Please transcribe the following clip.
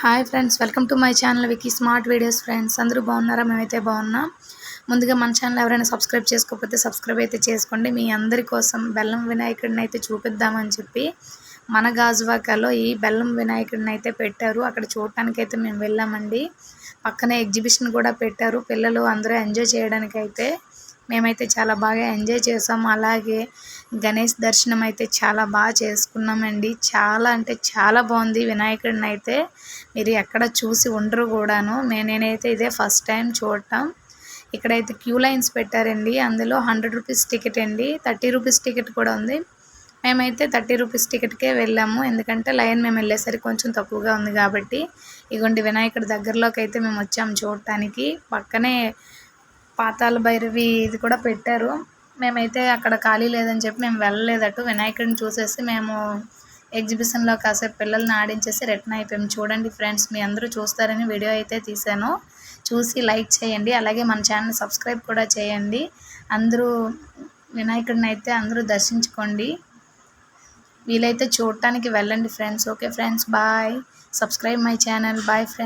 Hi friends welcome to my channel Viki smart videos friends. అందరూ బాగున్నారా? మేమైతే బాగున్నాం. ముందుగా మన ఛానల్ ఎవరైనా సబ్స్క్రైబ్ చేసుకోకపోతే సబ్స్క్రైబ్ అయితే చేసుకోండి. మీ అందరి కోసం బెల్లం వినాయకుడిని అయితే చూపిద్దామని చెప్పి మన గాజువాకలో ఈ బెల్లం వినాయకుడిని అయితే పెట్టారు. అక్కడ చూడటానికి అయితే మేము వెళ్ళామండి. పక్కనే ఎగ్జిబిషన్ కూడా పెట్టారు. పిల్లలు అందరూ ఎంజాయ్ చేయడానికి అయితే మేమైతే చాలా బాగా ఎంజాయ్ చేసాం. అలాగే గణేష్ దర్శనం అయితే చాలా బాగా చేసుకున్నామండి. చాలా అంటే చాలా బాగుంది. వినాయకుడిని అయితే మీరు ఎక్కడ చూసి ఉండరు కూడాను. మే- నేనైతే ఇదే ఫస్ట్ టైం చూడటం. ఇక్కడైతే క్యూ లైన్స్ పెట్టారండి. అందులో హండ్రెడ్ రూపీస్ టికెట్ అండి. థర్టీ రూపీస్ టికెట్ కూడా ఉంది. మేమైతే థర్టీ రూపీస్ టికెట్కే వెళ్ళాము. ఎందుకంటే లైన్ మేము వెళ్ళేసరికి కొంచెం తక్కువగా ఉంది కాబట్టి. ఇగోండి వినాయకుడి దగ్గరలోకి అయితే మేము వచ్చాము చూడటానికి. పక్కనే పాతాల భైరవి ఇది కూడా పెట్టారు. మేమైతే అక్కడ ఖాళీ లేదని చెప్పి మేము వెళ్ళలేదట్టు వినాయకుడిని చూసేసి మేము ఎగ్జిబిషన్లో కాసేపు పిల్లల్ని ఆడించేసి రిటర్న్ అయిపోయాము చూడండి ఫ్రెండ్స్ మీ అందరూ చూస్తారని వీడియో అయితే తీశాను. చూసి లైక్ చేయండి. అలాగే మన ఛానల్ సబ్స్క్రైబ్ కూడా చేయండి. అందరూ వినాయకుడిని అయితే అందరూ దర్శించుకోండి. వీలైతే చూడటానికి వెళ్ళండి friends okay friends bye subscribe my channel bye friends